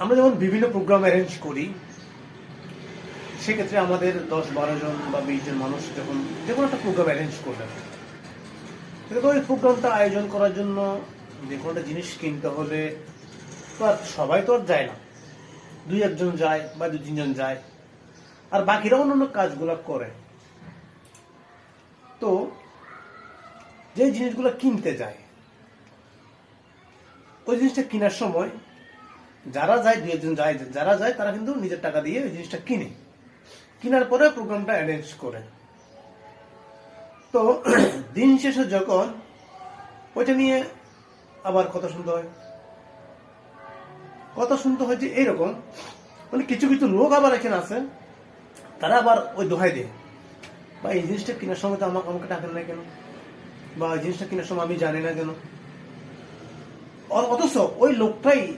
আমরা যেমন বিভিন্ন প্রোগ্রাম অ্যারেঞ্জ করি, সেক্ষেত্রে আমাদের দশ বারো জন বা বিশ জন মানুষ যখন যে কোনো একটা প্রোগ্রাম অ্যারেঞ্জ করলেন কিন্তু ওই প্রোগ্রামটা আয়োজন করার জন্য যে কোনো একটা জিনিস কিনতে হলে তো আর সবাই তো আর যায় না। দুই একজন যায় বা দু তিনজন যায়। আর বাকিরা অন্যান্য কাজগুলো করে। তো যে জিনিসগুলো কিনতে যায়, ওই জিনিসটা কেনার সময় যারা যায়, দুই একজন যায়, যারা যায়, তারা কিন্তু নিজের টাকা দিয়ে ওই জিনিসটা কিনে। কেনার পরে প্রোগ্রামটা অ্যারেঞ্জ করে। তো, দিন শেষে যখন ওইটা নিয়ে আবার কথা শুনতে হয়, কথা শুনতে হয় যে এইরকম মানে কিছু কিছু লোক আবার এখানে আছে, তারা আবার ওই দোহাই দেয়। বা এই জিনিসটা কেনার সময় তো আমাকে আমাকে টাকা নেয় কেন? বা এই জিনিসটা কেনার সময় আমি জানি না কেন? অথচ ওই লোকটাই